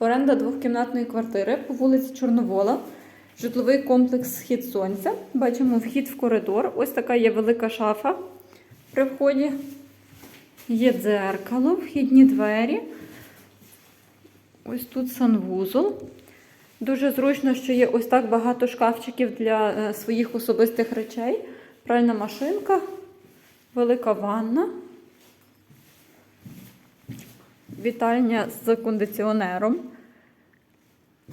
Оренда двохкімнатної квартири по вулиці Чорновола. Житловий комплекс Схід Сонця. Бачимо вхід в коридор. Ось така є велика шафа при вході. Є дзеркало, вхідні двері. Ось тут санвузол. Дуже зручно, що є ось так багато шкафчиків для е, своїх особистих речей. Пральна машинка, велика ванна. Вітальня з кондиціонером.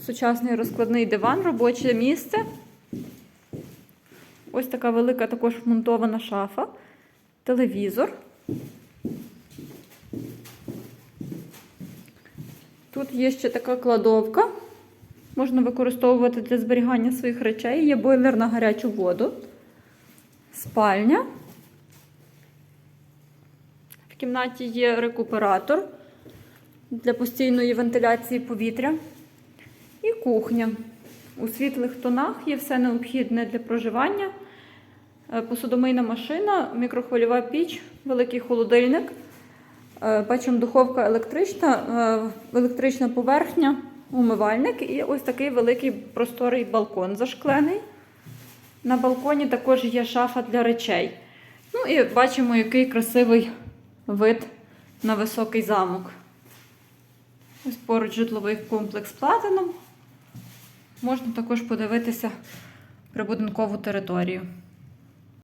Сучасний розкладний диван, робоче місце. Ось така велика також вмонтована шафа, телевізор. Тут є ще така кладовка. Можна використовувати для зберігання своїх речей. Є бойлер на гарячу воду. Спальня. В кімнаті є рекуператор для постійної вентиляції повітря. І кухня. У світлих тонах є все необхідне для проживання. Е, Посудомийна машина, мікрохвильова піч, великий холодильник. Е, Бачимо, духовка електрична, е, електрична поверхня, умивальник і ось такий великий просторий балкон зашклений. На балконі також є шафа для речей. Ну і бачимо, який красивий вид на високий замок. Ось поруч житловий комплекс Платином. Можна також подивитися прибудинкову територію.